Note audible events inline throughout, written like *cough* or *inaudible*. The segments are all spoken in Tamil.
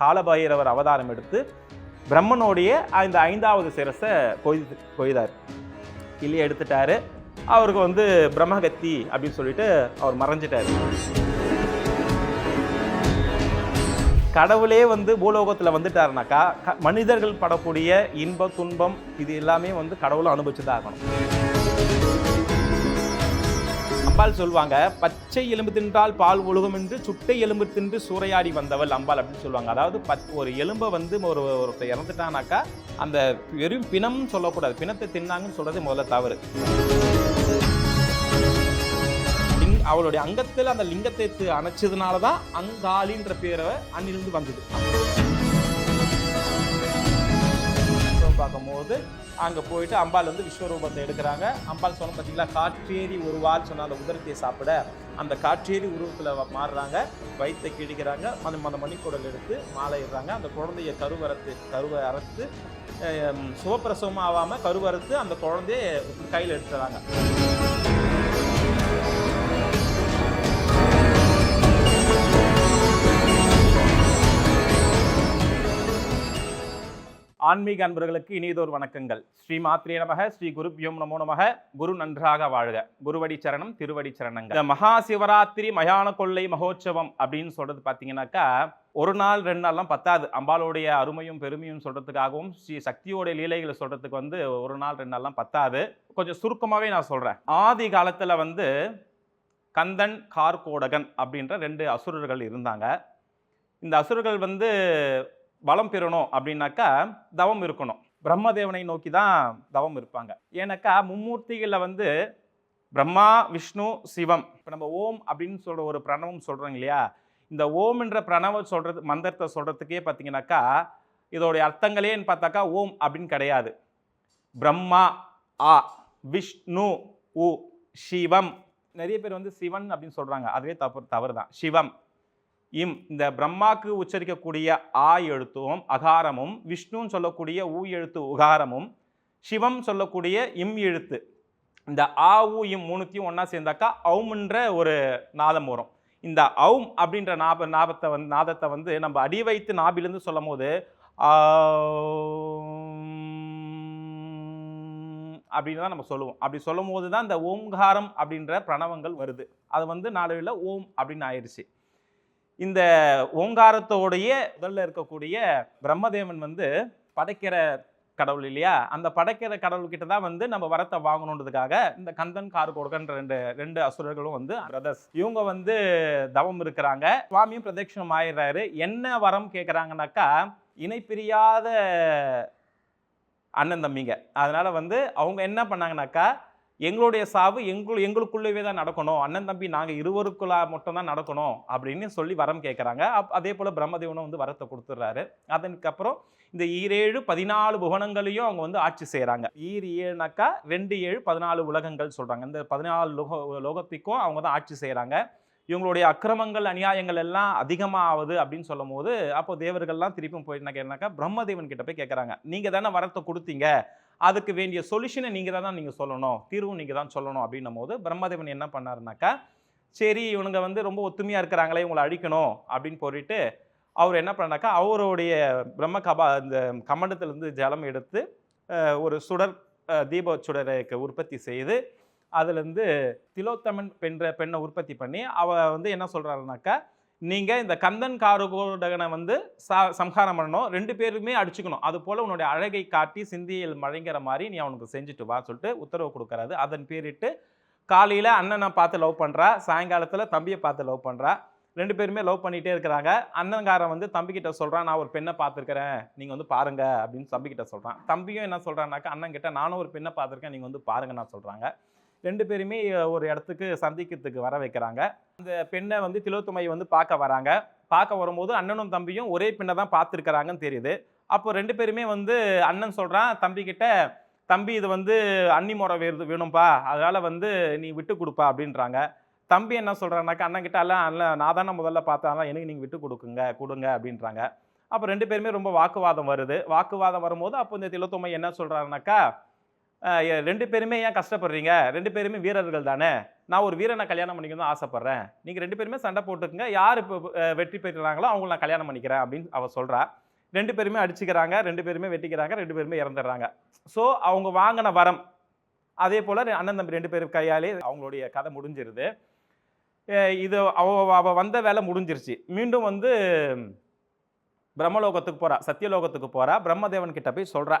காலபைரவர் அவதாரம் எடுத்து பிரம்மனுடைய இந்த ஐந்தாவது சிரசை கொய்து கொய்தார். கிள்ளி எடுத்துட்டாரு. அவருக்கு வந்து பிரம்மகத்தி அப்படின்னு சொல்லிட்டு அவர் மறைஞ்சிட்டார். கடவுளே வந்து பூலோகத்தில் வந்துட்டாருனாக்கா க- மனிதர்கள் படக்கூடிய இன்பம் துன்பம் இது எல்லாமே வந்து கடவுளும் அனுபவிச்சு தான் ஆகணும். அம்பாள் சொல்லுவாங்க பச்சை எலும்பு தின்றால் பால் ஒழுகும் என்று சுட்டை எலும்பு தின்று சூறையாடி வந்தவள் அம்பாள் அப்படின்னு சொல்லுவாங்க. அதாவது பத் ஒரு எலும்பை வந்து ஒரு ஒருத்தர் இறந்துட்டானாக்கா அந்த வெறும் பிணம் சொல்லக்கூடாது. பிணத்தை தின்னாங்கன்னு சொல்றது முதல்ல தவறு. லிங்- அவளுடைய அங்கத்தில் அந்த லிங்கத்தை அணைச்சதுனால தான் அங்காளின்ற பேரை அன்னிலிருந்து வந்தது. பார்க்கும்போது அங்கே போயிட்டு அம்பாள் வந்து விஸ்வரூபத்தை எடுக்கிறாங்க. அம்பாள் சொன்ன பார்த்தீங்களா காற்றேறி உருவால் சொன்ன அந்த உதரத்தை சாப்பிட. அந்த காற்றேறி உருவத்தில் மாறுறாங்க. வயிற்றை கிழிக்கிறாங்க. அந்த மத மணிக்குடல் எடுத்து மாலை இடுறாங்க அந்த குழந்தைய கருவரத்து கருவை அறுத்து அஹ், ஆகாமல் கருவறுத்து அந்த குழந்தைய கையில் எடுத்துறாங்க. ஆன்மீக அன்பர்களுக்கு இனியதோர் வணக்கங்கள். ஸ்ரீ மாத்ரே நமக ஸ்ரீ குருப்யோம் நமோ நமக. குரு நன்றாக வாழ்க. குருவடி சரணம் திருவடி சரணங்கள். இந்த மகா சிவராத்திரி மயான கொள்ளை மகோற்சவம் அப்படின்னு சொல்றது பார்த்தீங்கன்னாக்கா ஒரு நாள் ரெண்டு நாள்லாம் பத்தாது. அம்பாளுடைய அருமையும் பெருமையும் சொல்றதுக்காகவும் ஸ்ரீ சக்தியோடைய லீலைகளை சொல்றதுக்கு வந்து ஒரு நாள் ரெண்டு நாள்லாம் பத்தாது. கொஞ்சம் சுருக்கமாகவே நான் சொல்றேன். ஆதி காலத்தில் வந்து கந்தன் கார்கோடகன் அப்படின்ற ரெண்டு அசுரர்கள் இருந்தாங்க. இந்த அசுரர்கள் வந்து வளம் பெறணும் அப்படின்னாக்கா தவம் இருக்கணும். பிரம்மதேவனை நோக்கி தான் தவம் இருப்பாங்க. ஏன்னாக்கா மும்மூர்த்திகளில் வந்து பிரம்மா விஷ்ணு சிவம். இப்போ நம்ம ஓம் அப்படின்னு சொல்கிற ஒரு பிரணவம் சொல்கிறோம் இல்லையா? இந்த ஓம்ன்ற பிரணவம் சொல்கிறது மந்திரத்தை சொல்கிறதுக்கே பார்த்தீங்கன்னாக்கா இதோடைய அர்த்தங்களேன்னு பார்த்தாக்கா ஓம் அப்படின்னு கிடையாது. பிரம்மா ஆ விஷ்ணு உ சிவம். நிறைய பேர் வந்து சிவன் அப்படின்னு சொல்கிறாங்க அதுவே தப்பு தவறு தான் சிவம். இம் இந்த பிரம்மாக்கு உச்சரிக்கக்கூடிய ஆ எழுத்தும் அகாரமும் விஷ்ணுன்னு சொல்லக்கூடிய ஊ எழுத்து உகாரமும் சிவம் சொல்லக்கூடிய இம் எழுத்து. இந்த ஆ ஊ இம் மூணுத்தையும் ஒன்றா சேர்ந்தாக்கா அவும்ன்ற ஒரு நாதம் வரும். இந்த அவும் அப்படின்ற நாப நாபத்தை வந்து நாதத்தை வந்து நம்ம அடி வைத்து நாபிலிருந்து சொல்லும் போது அப்படின்னு தான் நம்ம சொல்லுவோம். அப்படி சொல்லும் போது தான் இந்த ஓம்காரம் அப்படின்ற பிரணவங்கள் வருது. அது வந்து நாளையில் ஓம் அப்படின்னு ஆயிடுச்சு. இந்த ஓங்காரத்தோடைய முதல்ல இருக்கக்கூடிய பிரம்மதேவன் வந்து படைக்கிற கடவுள் இல்லையா? அந்த படைக்கிற கடவுள்கிட்ட தான் வந்து நம்ம வரத்தை வாங்கணுன்றதுக்காக இந்த கந்தன் கார்கோடகன்ற ரெண்டு ரெண்டு அசுரர்களும் வந்து பிரதர்ஸ் இவங்க வந்து தவம் இருக்கிறாங்க. சுவாமியும் பிரதட்சிணம் ஆயிடுறாரு. என்ன வரம் கேட்குறாங்கனாக்கா இணைப்பிரியாத அண்ணன் தம்பிங்க. அதனால வந்து அவங்க என்ன பண்ணாங்கனாக்கா எங்களுடைய சாவு எங்கள் எங்களுக்குள்ளவே தான் நடக்கணும். அண்ணன் தம்பி நாங்கள் இருவருக்குள்ளா மட்டும் தான் நடக்கணும் அப்படின்னு சொல்லி வரம் கேட்குறாங்க அப் அதே போல் பிரம்மதேவனும் வந்து வரத்தை கொடுத்துட்றாரு அதற்கப்புறம் இந்த ஈரேழு பதினாலு புவனங்களையும் அவங்க வந்து ஆட்சி செய்கிறாங்க ஈர் ஏழுனாக்கா ரெண்டு ஏழு பதினாலு உலகங்கள் சொல்கிறாங்க இந்த பதினாலு லோக லோகத்துக்கும் அவங்க தான் ஆட்சி செய்கிறாங்க இவங்களுடைய அக்கிரமங்கள் அநியாயங்கள் எல்லாம் அதிகமாக ஆகுது அப்படின்னு சொல்லும் போது அப்போ தேவர்கள்லாம் திருப்பியும் போய் என்ன பிரம்மதேவன் கிட்ட போய் கேட்குறாங்க நீங்கள் தானே வரத்தை கொடுத்தீங்க. அதுக்கு வேண்டிய சொல்யூஷனை நீங்கள் தான் நீங்கள் சொல்லணும். தீர்வும் நீங்கள் தான் சொல்லணும் அப்படின்னும் போது பிரம்மதேவன் என்ன பண்ணாருனாக்கா சரி இவனுங்க வந்து ரொம்ப ஒத்துமையாக இருக்கிறாங்களே இவங்களை அழிக்கணும் அப்படின்னு போயிட்டு அவர் என்ன பண்ணாக்கா அவருடைய பிரம்ம கபா இந்த கமண்டத்துலேருந்து ஜலம் எடுத்து ஒரு சுடர் தீப சுடரை உற்பத்தி செய்து அதுலேருந்து திலோத்தமன் பென்ற பெண்ணை உற்பத்தி பண்ணி அவ வந்து என்ன சொல்கிறாருனாக்கா நீங்கள் இந்த கந்தன் காரகோடகனை வந்து சா சம்ஹாரம் பண்ணணும். ரெண்டு பேருமே அடிச்சுக்கணும். அது போல் உன்னுடைய அழகை காட்டி சிந்தியில் மழைங்கிற மாதிரி நீ அவனுக்கு செஞ்சுட்டு வா சொல்லிட்டு உத்தரவு கொடுக்கறாரு. அதன் பேரிட்டு காலையில் அண்ணனை பார்த்து லவ் பண்ணுறா சாயங்காலத்தில் தம்பியை பார்த்து லவ் பண்ணுறா ரெண்டு பேருமே லவ் பண்ணிகிட்டே இருக்கிறாங்க. அண்ணன்காரன் வந்து தம்பிக்கிட்ட சொல்கிறான் நான் ஒரு பெண்ணை பார்த்துருக்கிறேன். நீங்கள் வந்து பாருங்க. அப்படின்னு தம்பிக்கிட்ட சொல்கிறான் தம்பியும் என்ன சொல்கிறான்னாக்கா அண்ணன் கிட்ட நானும் ஒரு பெண்ணை பார்த்துருக்கேன். நீங்கள் வந்து பாருங்க நான் சொல்கிறாங்க ரெண்டு பேருமே ஒரு இடத்துக்கு சந்திக்கிறதுக்கு வர வைக்கிறாங்க. அந்த பெண்ணை வந்து திலோத்துமை வந்து பார்க்க வராங்க. பார்க்க வரும்போது அண்ணனும் தம்பியும் ஒரே பெண்ணை தான் பார்த்துருக்குறாங்கன்னு தெரியுது. அப்போ ரெண்டு பேருமே வந்து அண்ணன் சொல்கிறான் தம்பிக்கிட்ட தம்பி இது வந்து அன்னி முறை வேறு வேணும்ப்பா அதனால் வந்து நீ விட்டு கொடுப்பா அப்படின்றாங்க. தம்பி என்ன சொல்கிறானாக்கா அண்ணன் கிட்ட அல்ல நான் தானே முதல்ல பார்த்தா எனக்கு நீங்கள் விட்டு கொடுக்குங்க கொடுங்க அப்படின்றாங்க. அப்போ ரெண்டு பேருமே ரொம்ப வாக்குவாதம் வருது. வாக்குவாதம் வரும்போது அப்போ இந்த திலோத்துமை என்ன சொல்கிறாருனாக்கா ரெண்டு பேருமே ஏன் கஷ்டப்படுறீங்க? ரெண்டு பேருமே வீரர்கள் தானே? நான் ஒரு வீரனை கல்யாணம் பண்ணிக்கணும் ஆசைப்பட்றேன். நீங்கள் ரெண்டு பேருமே சண்டை போட்டுக்குங்க. யார் இப்போ வெற்றி பெறுறாங்களோ அவங்கள நான் கல்யாணம் பண்ணிக்கிறேன் அப்படின்னு அவ சொல்கிறா ரெண்டு பேருமே அடிச்சுக்கிறாங்க. ரெண்டு பேருமே வெட்டிக்கிறாங்க. ரெண்டு பேருமே இறந்துடுறாங்க. ஸோ அவங்க வாங்கின வரம் அதே போல் அண்ணன் தம்பி ரெண்டு பேரும் கையாலே அவங்களுடைய கதை முடிஞ்சிருது. இது அவ அவள் வந்த வேலை முடிஞ்சிருச்சு. மீண்டும் வந்து பிரம்மலோகத்துக்கு போகிறா சத்தியலோகத்துக்கு போகிறா பிரம்மதேவன் கிட்ட போய் சொல்கிறா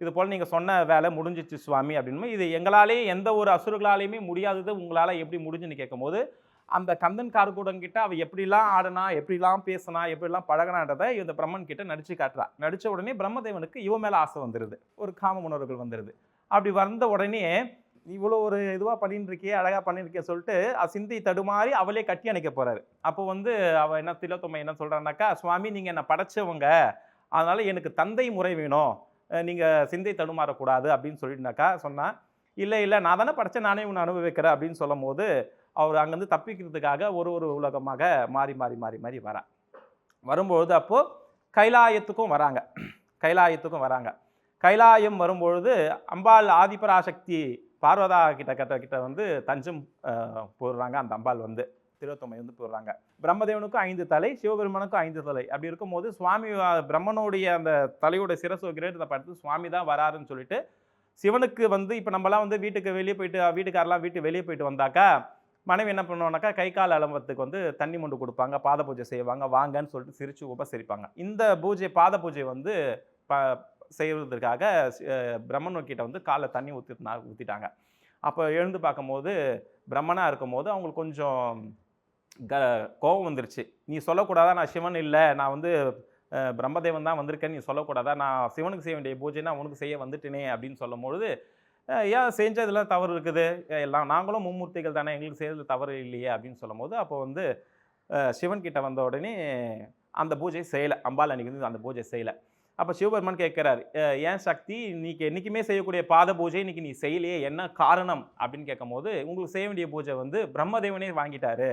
இது போல் நீங்கள் சொன்ன வேலை முடிஞ்சிச்சு சுவாமி அப்படின்னு. இது எங்களாலேயே எந்த ஒரு அசுரர்களாலேயுமே முடியாதது உங்களால் எப்படி முடிஞ்சுன்னு கேட்கும்போது அந்த கந்தன் கார்கூடங்கிட்ட கிட்ட எப்படிலாம் ஆடினா எப்படிலாம் பேசினா எப்படிலாம் பழகினான்றதை இந்த பிரம்மன் கிட்ட நடிச்சு காட்டுறா. நடித்த உடனே பிரம்மதேவனுக்கு இவ மேலே ஆசை வந்துடுது ஒரு காம உணர்வுகள் வந்துடுது அப்படி வந்த உடனே இவ்வளோ ஒரு இதுவாக பண்ணிட்டு இருக்கியே அழகாக பண்ணியிருக்கே சொல்லிட்டு அ- தடுமாறி அவளே கட்டி அணைக்க போகிறாரு அப்போ வந்து அவள் என்ன திலோத்தம்மை என்ன சொல்கிறான்னாக்கா சுவாமி நீங்கள் என்னை படைச்சவங்க. அதனால் எனக்கு தந்தை முறை வேணும். நீங்கள் சிந்தை தடுமாறக்கூடாது அப்படின்னு சொல்லிட்டுனாக்கா சொன்னான் இல்லை இல்லை நான் தானே படைச்சேன் நானே உன்னை அனுபவிக்கிறேன் அப்படின்னு சொல்லும் போது அவர் அங்கேருந்து தப்பிக்கிறதுக்காக ஒரு ஒரு உலகமாக மாறி மாறி மாறி மாறி வரா வரும்பொழுது அப்போது கைலாயத்துக்கும் வராங்க. கைலாயத்துக்கும் வராங்க. கைலாயம் வரும்பொழுது அம்பாள் ஆதிபராசக்தி பார்வதா கிட்ட கிட்ட கிட்ட வந்து தஞ்சம் போடுறாங்க. அந்த அம்பாள் வந்து திருவத்தமை வந்து போடுறாங்க. பிரம்மதேவனுக்கும் ஐந்து தலை சிவபெருமானுக்கும் ஐந்து தலை. அப்படி இருக்கும்போது சுவாமி பிரம்மனுடைய அந்த தலையோட சிரசு கிரேட்டத்தை பார்த்து சுவாமி தான் வராருன்னு சொல்லிட்டு சிவனுக்கு வந்து இப்போ நம்மலாம் வந்து வீட்டுக்கு வெளியே போயிட்டு வீட்டுக்காரெல்லாம் வீட்டு வெளியே போயிட்டு வந்தாக்கா மனைவி என்ன பண்ணுவானாக்கா கை கால் அலம்பத்துக்கு வந்து தண்ணி மொண்டு கொடுப்பாங்க பாத பூஜை செய்வாங்க வாங்கன்னு சொல்லிட்டு சிரித்து உபசரிப்பாங்க. இந்த பூஜை பாத பூஜை வந்து ப செய்வதற்காக பிரம்மனுக்கிட்ட வந்து காலை தண்ணி ஊற்றினா ஊற்றிட்டாங்க அப்போ எழுந்து பார்க்கும்போது பிரம்மனாக இருக்கும்போது அவங்களுக்கு கொஞ்சம் க கோபம் வந்துருச்சு. நீ சொல்லக்கூடாதா? நான் சிவன் இல்லை. நான் வந்து பிரம்மதேவன் தான் வந்திருக்கேன். நீ சொல்லக்கூடாதா? நான் சிவனுக்கு செய்ய வேண்டிய பூஜை நான் உனக்கு செய்ய வந்துட்டேனே அப்படின்னு சொல்லும்பொழுது ஏன் செஞ்சதில் தவறு இருக்குது. எல்லாம் நாங்களும் மும்மூர்த்திகள் தானே. எங்களுக்கு செய்யறதுல தவறு இல்லையே அப்படின்னு சொல்லும்போது அப்போ வந்து சிவன்கிட்ட சிவன் வந்த உடனே அந்த பூஜை செய்யலை. அம்பாள் அன்னைக்கு வந்து அந்த பூஜை செய்யலை. அப்போ சிவபெருமான் கேட்குறாரு ஏன் சக்தி? இன்னைக்கு என்றைக்குமே செய்யக்கூடிய பாத பூஜை இன்றைக்கி நீ செய்யலையே. என்ன காரணம்? அப்படின்னு கேட்கும்போது உங்களுக்கு செய்ய வேண்டிய பூஜை வந்து பிரம்மதேவனே வாங்கிட்டாரு.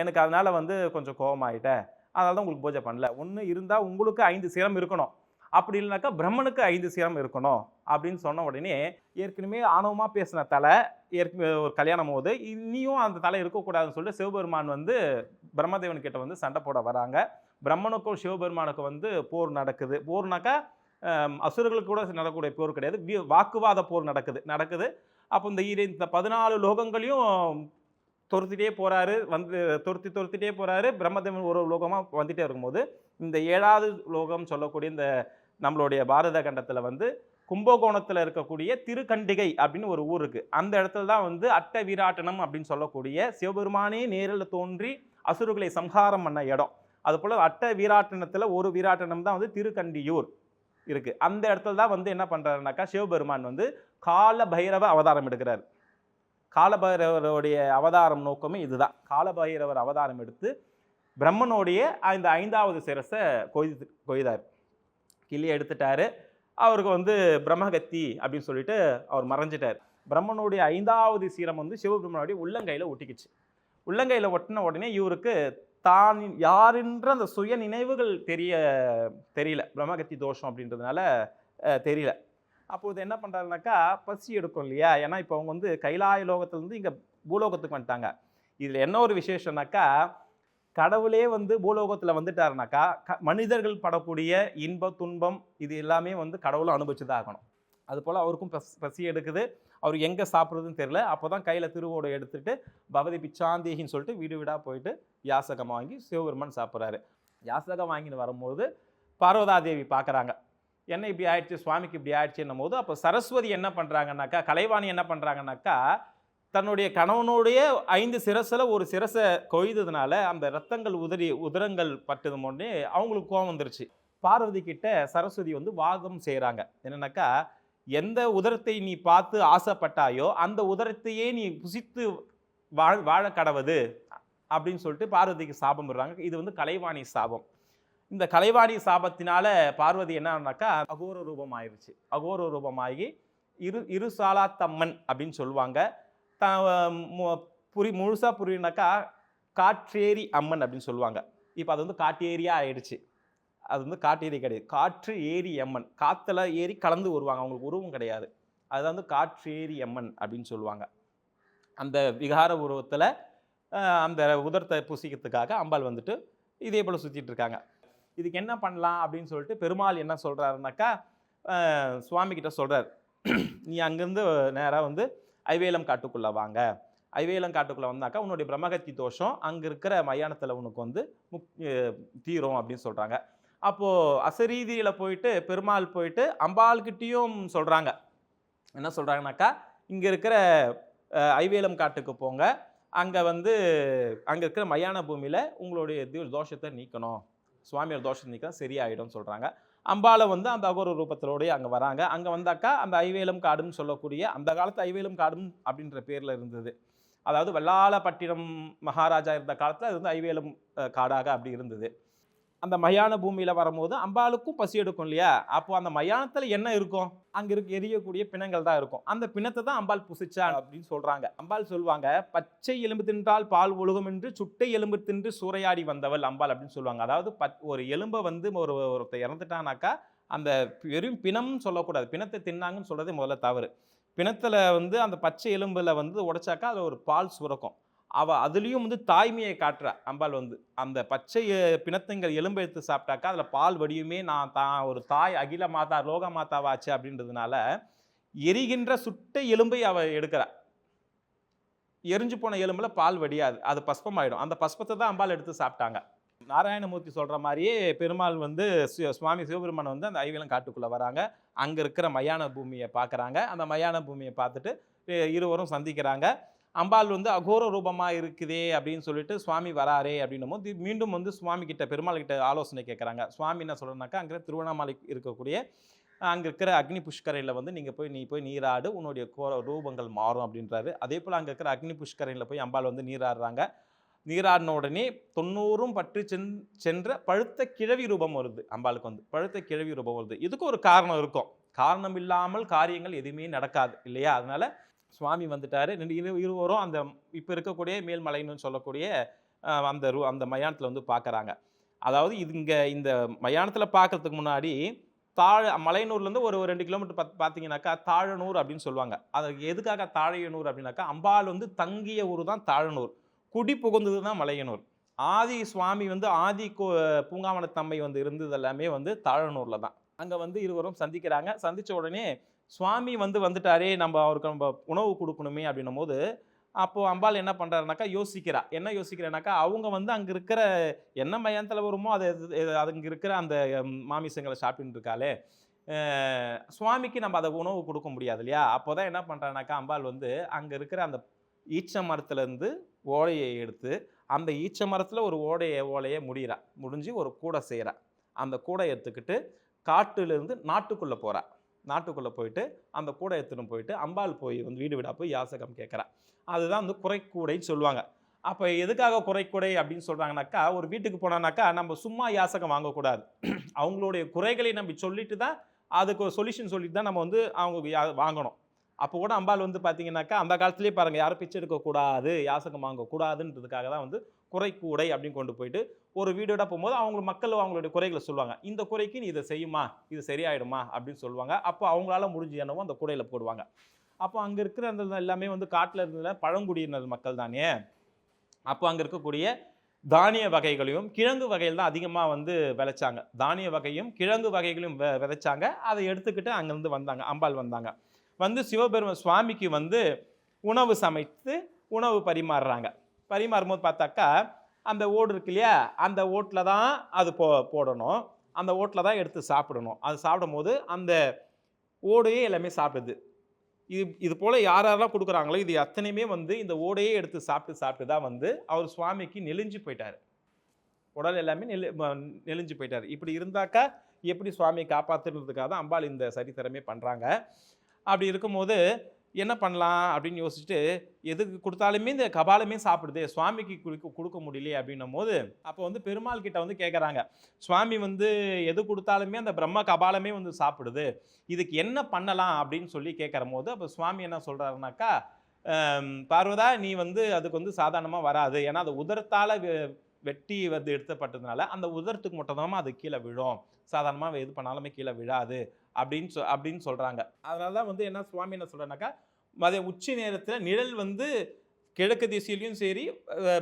எனக்கு அதனால் வந்து கொஞ்சம் கோபமாயிட்டேன் அதனால தான் உங்களுக்கு பூஜை பண்ணல. ஒன்று இருந்தால் உங்களுக்கு ஐந்து சிரம் இருக்கணும். அப்படி இல்லைனாக்கா பிரம்மனுக்கு ஐந்து சிரம் இருக்கணும் அப்படின்னு சொன்ன உடனே ஏற்கனவே ஆணவமாக பேசின தலை ஏற்கனவே ஒரு கல்யாணம் போது இனியும் அந்த தலை இருக்கக்கூடாதுன்னு சொல்லிட்டு சிவபெருமான் வந்து பிரம்மதேவன் கிட்ட வந்து சண்டை போட வராங்க. பிரம்மனுக்கும் சிவபெருமானுக்கும் வந்து போர் நடக்குது. போர்னாக்கா அசுரர்களுக்கு கூட நடக்கக்கூடிய போர் கிடையாது. வாக்குவாத போர் நடக்குது. நடக்குது. அப்போ இந்த இந்த பதினாலு லோகங்களையும் துரத்திட்டே போகிறாரு வந்து துரத்தி துரத்திட்டே போகிறாரு பிரம்மதேவன் ஒரு லோகமாக வந்துகிட்டே இருக்கும்போது இந்த ஏழாவது லோகம் சொல்லக்கூடிய இந்த நம்மளுடைய பாரத கண்டத்தில் வந்து கும்பகோணத்தில் இருக்கக்கூடிய திருக்கண்டிகை அப்படின்னு ஒரு ஊர் இருக்குது அந்த இடத்துல தான் வந்து அட்ட வீராட்டனம் அப்படின்னு சொல்லக்கூடிய சிவபெருமானே நேரில் தோன்றி அசுரர்களை சம்ஹாரம் பண்ண இடம். அதுபோல் அட்ட வீராட்டனத்தில் ஒரு வீராட்டனம் தான் வந்து திருக்கண்டியூர் இருக்குது அந்த இடத்துல தான் வந்து என்ன பண்ணுறாருனாக்கா சிவபெருமான் வந்து கால பைரவ அவதாரம் எடுக்கிறார். காலபைரவருடைய அவதாரம் நோக்கமே இதுதான். காலபைரவர் அவதாரம் எடுத்து பிரம்மனுடைய இந்த ஐந்தாவது சிரசை கொய்து கொய்தார். கிள்ளி எடுத்துட்டாரு. அவருக்கு வந்து பிரம்மகத்தி அப்படின்னு சொல்லிட்டு அவர் மறைஞ்சிட்டார். பிரம்மனுடைய ஐந்தாவது சீரம் வந்து சிவபிரம்மனுடைய உள்ளங்கையில் ஒட்டிக்கிச்சு. உள்ளங்கையில் ஒட்டின உடனே இவருக்கு தான் யாருன்ற அந்த சுய நினைவுகள் தெரிய தெரியல. பிரம்மகத்தி தோஷம் அப்படின்றதுனால தெரியல. அப்போது என்ன பண்ணுறாருனாக்கா பசி எடுக்கும் இல்லையா? ஏன்னா இப்போ அவங்க வந்து கைலாய லோகத்துலேருந்து இங்கே பூலோகத்துக்கு வந்துட்டாங்க. இதில் என்ன ஒரு விசேஷம்னாக்கா கடவுளே வந்து பூலோகத்தில் வந்துட்டாருனாக்கா க மனிதர்கள் படக்கூடிய இன்ப துன்பம் இது எல்லாமே வந்து கடவுளும் அனுபவிச்சு தான் ஆகணும் அதுபோல் அவருக்கும் பஸ் பசி எடுக்குது. அவர் எங்கே சாப்பிட்றதுன்னு தெரியல. அப்போ தான் கையில் திருவோடு எடுத்துட்டு பவதி பிச்சாந்தேகின்னு சொல்லிட்டு வீடு வீடாக போயிட்டு யாசகம் வாங்கி சிவபெருமான் சாப்பிட்றாரு. யாசகம் வாங்கின்னு வரும்போது பார்வதாதேவி பார்க்குறாங்க என்ன இப்படி ஆயிடுச்சு? சுவாமிக்கு இப்படி ஆயிடுச்சுன்னும் போது அப்போ சரஸ்வதி என்ன பண்ணுறாங்கனாக்கா கலைவாணி என்ன பண்ணுறாங்கனாக்கா தன்னுடைய கணவனுடைய ஐந்து சிரசில் ஒரு சிரசை கொய்ததுனால அந்த ரத்தங்கள் உதறி உதரங்கள் பட்டது முன்னே அவங்களுக்கு கோவம் வந்துருச்சு. பார்வதி கிட்ட சரஸ்வதி வந்து வாதம் செய்கிறாங்க என்னென்னாக்கா எந்த உதரத்தை நீ பார்த்து ஆசைப்பட்டாயோ அந்த உதரத்தையே நீ புசித்து வாழ் வாழ கடவுது அப்படின்னு சொல்லிட்டு பார்வதிக்கு சாபம் விடுறாங்க. இது வந்து கலைவாணி சாபம். இந்த கலைவாணி சாபத்தினால பார்வதி என்னன்னாக்கா அகோர ரூபம் ஆயிடுச்சு அகோர ரூபமாகி இரு இருசாலாத்தம்மன் அப்படின்னு சொல்லுவாங்க. த மு- புரி முழுசாக புரியுனாக்கா காற்றேரி அம்மன் அப்படின்னு சொல்லுவாங்க. இப்போ அது வந்து காட்டேரியா ஆயிடுச்சு. அது வந்து காட்டேரி கிடையாது. காற்று ஏரி அம்மன். காற்றுல ஏறி கலந்து வருவாங்க. அவங்களுக்கு உருவம் கிடையாது. அது வந்து காற்றேரி அம்மன் அப்படின்னு சொல்லுவாங்க. அந்த விகார உருவத்தில் அந்த உதரத்தை புசிக்கிறதுக்காக அம்பாள் வந்துட்டு இதே போல் சுற்றிட்டு இருக்காங்க. இதுக்கு என்ன பண்ணலாம் அப்படின்னு சொல்லிட்டு பெருமாள் என்ன சொல்கிறாருனாக்கா சுவாமி கிட்ட சொல்கிறார் *clears throat* நீ அங்கேருந்து நேராக வந்து ஐவேலம் காட்டுக்குள்ளே வாங்க. ஐவேலம் காட்டுக்குள்ளே வந்தாக்கா உன்னுடைய பிரம்மகத்தி தோஷம் அங்கே இருக்கிற மயானத்தில் உனக்கு வந்து முக் தீரும் அப்படின்னு சொல்கிறாங்க அப்போது அசரீதியில் போயிட்டு பெருமாள் போயிட்டு அம்பாள்கிட்டேயும் சொல்கிறாங்க என்ன சொல்கிறாங்கனாக்கா இங்கே இருக்கிற ஐவேலம் காட்டுக்கு போங்க. அங்கே வந்து அங்கே இருக்கிற மயான பூமியில் உங்களுடைய தோஷத்தை நீக்கணும். சுவாமியார் தோஷத்தை நீக்கினா சரியாயிடும்னு சொல்கிறாங்க அம்பாளை வந்து அந்த அகோர ரூபத்திலோடய அங்கே வராங்க. அங்கே வந்தாக்கா அந்த ஐவேலம் காடுன்னு சொல்லக்கூடிய அந்த காலத்து ஐவேலம் காடும் அப்படின்ற பேரில் இருந்தது. அதாவது வெள்ளாளப்பட்டினம் மகாராஜா இருந்த காலத்தில் அது வந்து ஐவேலம் காடாக அப்படி இருந்தது. அந்த மயான பூமியில் வரும்போது அம்பாளுக்கும் பசி எடுக்கும் இல்லையா? அப்போ அந்த மயானத்தில் என்ன இருக்கும்? அங்கே இருக்க எரியக்கூடிய பிணங்கள் தான் இருக்கும். அந்த பிணத்தை தான் அம்பாள் புசிச்சா அப்படின்னு சொல்கிறாங்க அம்பாள் சொல்லுவாங்க பச்சை எலும்பு தின்றால் பால் ஒழுகும் என்று சுட்டை எலும்பு தின்று சூறையாடி வந்தவள் அம்பாள் அப்படின்னு சொல்லுவாங்க. அதாவது பத் ஒரு எலும்பை வந்து ஒரு ஒருத்தர் இறந்துட்டானாக்கா அந்த வெறும் பிணம்னு சொல்லக்கூடாது. பிணத்தை தின்னாங்கன்னு சொல்கிறதே முதல்ல தவறு. பிணத்தில் வந்து அந்த பச்சை எலும்பில் வந்து உடைச்சாக்கா அதில் ஒரு பால் சுரக்கும். அவள் அதுலேயும் வந்து தாய்மையை காட்டுறா. அம்பாள் வந்து அந்த பச்சை அஹ், பிணத்துங்கள் எலும்பு எடுத்து சாப்பிட்டாக்கா அதில் பால் வடியுமே நான் தான் ஒரு தாய் அகில மாதா லோக மாதாவாச்சு அப்படின்றதுனால எரிகின்ற சுட்ட எலும்பை அவள் எடுக்கிறா. எரிஞ்சு போன எலும்புல பால் வடியாது. அது பஸ்பமாயிடும். அந்த பஸ்பத்தை தான் அம்பாள் எடுத்து சாப்பிட்டாங்க. நாராயணமூர்த்தி சொல்கிற மாதிரியே பெருமாள் வந்து சுவாமி சிவபெருமான் வந்து அந்த ஐவேலம் காட்டுக்குள்ளே வராங்க. அங்கே இருக்கிற மயான பூமியை பார்க்குறாங்க அந்த மயான பூமியை பார்த்துட்டு இருவரும் சந்திக்கிறாங்க. அம்பாள் வந்து அகோர ரூபமாக இருக்குதே அப்படின்னு சொல்லிட்டு சுவாமி வராரே அப்படின்னும் போது மீண்டும் வந்து சுவாமி கிட்ட பெருமாள் கிட்ட ஆலோசனை கேட்குறாங்க சுவாமி என்ன சொல்கிறனாக்கா அங்கே திருவண்ணாமலை இருக்கக்கூடிய அங்கே இருக்கிற அக்னி புஷ்கரையில் வந்து நீங்கள் போய் நீ போய் நீராடு உன்னுடைய கோர ரூபங்கள் மாறும் அப்படின்றாரு. அதே போல் அங்கே இருக்கிற அக்னி புஷ்கரையில் போய் அம்பாள் வந்து நீராடுறாங்க. நீராடின உடனே தொண்ணூறும் பற்றி சென் சென்ற பழுத்த கிழவி ரூபம் வருது அம்பாளுக்கு வந்து. பழுத்த கிழவி ரூபம் வருது. இதுக்கு ஒரு காரணம் இருக்கும். காரணம் இல்லாமல் காரியங்கள் எதுவுமே நடக்காது இல்லையா? அதனால் சுவாமி வந்துட்டாரு. ரெண்டு இரு இருவரும் அந்த இப்போ இருக்கக்கூடிய மேல்மலைன்னு சொல்லக்கூடிய அந்த ரூ அந்த மயானத்தில் வந்து பார்க்குறாங்க அதாவது இது இங்கே இந்த மயானத்தில் பார்க்குறதுக்கு முன்னாடி தாழ மலையனூர்லேருந்து ஒரு ஒரு ரெண்டு கிலோமீட்டர் பத் பார்த்தீங்கன்னாக்கா தாழனூர் அப்படின்னு சொல்லுவாங்க. அது எதுக்காக தாழையனூர் அப்படின்னாக்கா அம்பாள் வந்து தங்கிய ஊர் தான் தாழனூர். குடி புகுந்தது தான் மலையனூர். ஆதி சுவாமி வந்து ஆதி கோ பூங்காவனத்தம்மை வந்து இருந்தது எல்லாமே வந்து தாழனூரில் தான். அங்கே வந்து இருவரும் சந்திக்கிறாங்க. சந்தித்த உடனே சுவாமி வந்து வந்துட்டாரே நம்ம அவருக்கு நம்ம உணவு கொடுக்கணுமே அப்படின்னும் போது அப்போது அம்பாள் என்ன பண்ணுறாருனாக்கா யோசிக்கிறா. என்ன யோசிக்கிறேனாக்கா அவங்க வந்து அங்கே இருக்கிற என்ன மையத்தில் வருமோ அது அங்கே இருக்கிற அந்த மாமிசங்களை சாப்பிட்டுன்னு இருக்காளே சுவாமிக்கு நம்ம அதை உணவு கொடுக்க முடியாது இல்லையா? அப்போ தான் என்ன பண்ணுறானாக்கா அம்பாள் வந்து அங்கே இருக்கிற அந்த ஈச்ச மரத்துலேருந்து ஓலையை எடுத்து அந்த ஈச்ச மரத்தில் ஒரு ஓடையை ஓலையை முடிகிறா முடிஞ்சு ஒரு கூடை செய்கிறா அந்த கூடை எடுத்துக்கிட்டு காட்டுலேருந்து நாட்டுக்குள்ளே போகிறா நாட்டுக்குள்ளே போயிட்டு அந்த கூடை எடுத்துன்னு போயிட்டு அம்பாள் போய் வந்து வீடு வீடாக போய் யாசகம் கேட்குறா. அதுதான் வந்து குறைக்கூடைன்னு சொல்லுவாங்க. அப்போ எதுக்காக குறைக்கூடை அப்படின்னு சொல்கிறாங்கனாக்கா ஒரு வீட்டுக்கு போனானாக்கா நம்ம சும்மா யாசகம் வாங்கக்கூடாது. *clears throat* அவங்களுடைய குறைகளை நம்ம சொல்லிட்டு தான் அதுக்கு ஒரு சொல்யூஷன் சொல்லிட்டு தான் நம்ம வந்து அவங்க யா- வாங்கணும். அப்போ கூட அம்பாள் வந்து பார்த்தீங்கன்னாக்கா அந்த காலத்துலேயே பாருங்கள் யாரும் பிச்சை எடுக்கக்கூடாது யாசகம் வாங்கக்கூடாதுன்றதுக்காக தான் வந்து குறை கூடை அப்படின்னு கொண்டு போயிட்டு ஒரு வீடோட போகும்போது அவங்க மக்கள் அவங்களுடைய குறைகளை சொல்லுவாங்க. இந்த குறைக்கு நீ இதை செய்யுமா? இது சரியாயிடுமா? அப்படின்னு சொல்லுவாங்க. அப்போ அவங்களால முடிஞ்ச என்னவோ அந்த கூடையில் போடுவாங்க. அப்போ அங்கே இருக்கிற அந்த எல்லாமே வந்து காட்டில் இருந்த பழங்குடியினர் மக்கள் தானே? அப்போ அங்கே இருக்கக்கூடிய தானிய வகைகளையும் கிழங்கு வகைகள் தான் அதிகமாக வந்து விளைச்சாங்க. தானிய வகையும் கிழங்கு வகைகளையும் வெ விதைச்சாங்க. அதை எடுத்துக்கிட்டு அங்கேருந்து வந்தாங்க. அம்பாள் வந்தாங்க. வந்து சிவபெரும சுவாமிக்கு வந்து உணவு சமைத்து உணவு பரிமாறுறாங்க. பரிமாறும் போது பார்த்தாக்கா அந்த ஓடு இருக்கு இல்லையா? அந்த ஓட்டில் தான் அது போ போடணும். அந்த ஓட்டில் தான் எடுத்து சாப்பிடணும். அது சாப்பிடும்போது அந்த ஓடையே எல்லாமே சாப்பிடுது. இது இது போல் யார் யாரெல்லாம் கொடுக்குறாங்களோ இது அத்தனையுமே வந்து இந்த ஓடையே எடுத்து சாப்பிட்டு சாப்பிட்டு தான் வந்து அவர் சுவாமிக்கு நெலிஞ்சு போயிட்டார். உடல் எல்லாமே நெல் நெளிஞ்சு நெலிஞ்சு போயிட்டார். இப்படி இருந்தாக்கா எப்படி சுவாமியை காப்பாற்றுறதுக்காக தான் அம்பாள் இந்த சரித்திரமே பண்ணுறாங்க அப்படி இருக்கும்போது என்ன பண்ணலாம் அப்படின்னு யோசிச்சுட்டு எதுக்கு கொடுத்தாலுமே இந்த கபாலமே சாப்பிடுது சுவாமிக்கு கொடுக்க கொடுக்க முடியலையே அப்படின்னும் போது அப்போ வந்து பெருமாள் கிட்ட வந்து கேட்குறாங்க சுவாமி வந்து எது கொடுத்தாலுமே அந்த பிரம்ம கபாலமே வந்து சாப்பிடுது இதுக்கு என்ன பண்ணலாம் அப்படின்னு சொல்லி கேட்குற போது அப்போ சுவாமி என்ன சொல்கிறாருனாக்கா பார்வதா நீ வந்து அதுக்கு வந்து சாதாரணமாக வராது. ஏன்னா அது உதரத்தால் வெட்டி வந்து எடுத்தப்பட்டதுனால அந்த உதரத்துக்கு மட்டும் தான் அது கீழே விழும். சாதாரணமாக எது பண்ணாலுமே கீழே விழாது. அப்படின்னு சொ அப்படின்னு சொல்கிறாங்க அதனால தான் வந்து என்ன சுவாமி என்ன சொல்கிறேன்னாக்கா மதிய உச்சி நேரத்தில் நிழல் வந்து கிழக்கு திசையிலையும் சரி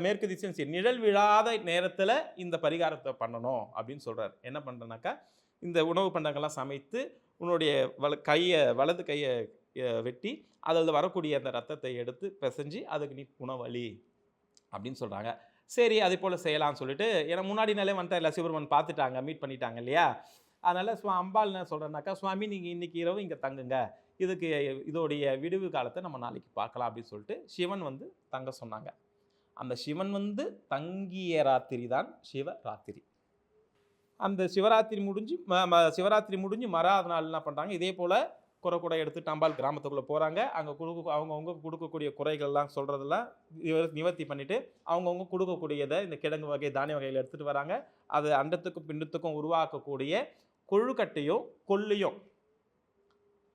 மேற்கு திசையும் சரி நிழல் விழாத நேரத்தில் இந்த பரிகாரத்தை பண்ணணும் அப்படின்னு சொல்கிறார் என்ன பண்ணுறேன்னாக்கா இந்த உணவு பண்டங்கள்லாம் சமைத்து உன்னுடைய வல கையை வலது கையை வெட்டி அதில் வரக்கூடிய அந்த ரத்தத்தை எடுத்து பிசைஞ்சு அதுக்கு நீ உணவளி அப்படின்னு சொல்கிறாங்க சரி அதே போல் செய்யலாம்னு சொல்லிட்டு ஏன்னா முன்னாடி நாளே வந்துட்டு இல்லை சிவருமன் பார்த்துட்டாங்க மீட் பண்ணிட்டாங்க இல்லையா? அதனால் சுவா அம்பாள் என்ன சொல்கிறேன்னாக்கா சுவாமி நீங்கள் இன்றைக்கி இரவு இங்கே தங்குங்க. இதுக்கு இதோடைய விடுவு காலத்தை நம்ம நாளைக்கு பார்க்கலாம் அப்படின்னு சொல்லிட்டு சிவன் வந்து தங்க சொன்னாங்க. அந்த சிவன் வந்து தங்கிய ராத்திரி தான் சிவராத்திரி. அந்த சிவராத்திரி முடிஞ்சு ம- ம- சிவராத்திரி முடிஞ்சு மறாத நாள் என்ன பண்ணுறாங்க இதே போல் குறை கூட எடுத்துட்டு அம்பாள் கிராமத்துக்குள்ளே போகிறாங்க அங்கே கொடுக்க அவங்கவுங்க கொடுக்கக்கூடிய குறைகள்லாம் சொல்கிறதெல்லாம் நிவர்த்தி பண்ணிவிட்டு அவங்கவுங்க கொடுக்கக்கூடியதை இந்த கிழங்கு வகை தானிய வகையில் எடுத்துகிட்டு வராங்க. அது அண்டத்துக்கும் பிண்டத்துக்கும் உருவாக்கக்கூடிய கொழுக்கட்டையும் கொல்லையும்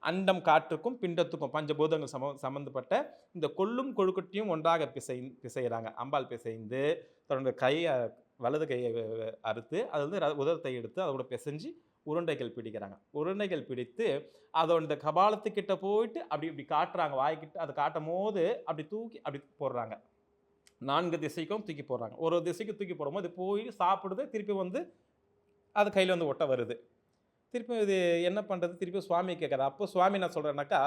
அண்டம் காற்றுக்கும் பிண்டத்துக்கும் பஞ்சபூதங்கள் சம சம்மந்தப்பட்ட இந்த கொள்ளும் கொழுக்கட்டையும் ஒன்றாக பிசை பிசைகிறாங்க அம்பாள் பிசைந்து தன்னுடைய கையை வலது கையை அறுத்து அது வந்து ர- உதரத்தை எடுத்து அதோட பிசைஞ்சு உருண்டைகள் பிடிக்கிறாங்க. உருண்டைகள் பிடித்து அதோட இந்த கபாலத்துக்கிட்ட போயிட்டு அப்படி இப்படி காட்டுறாங்க. வாய்க்கிட்ட அதை காட்டும் போது அப்படி தூக்கி அப்படி போடுறாங்க. நான்கு திசைக்கும் தூக்கி போடுறாங்க. ஒரு திசைக்கு தூக்கி போடும்போது போய் சாப்பிடுது திருப்பி வந்து அது கையில் வந்து ஒட்ட வருது. திருப்பி இது என்ன பண்ணுறது திருப்பி சுவாமி கேட்குறது அப்போ சுவாமி என்ன சொல்கிறேன்னாக்கா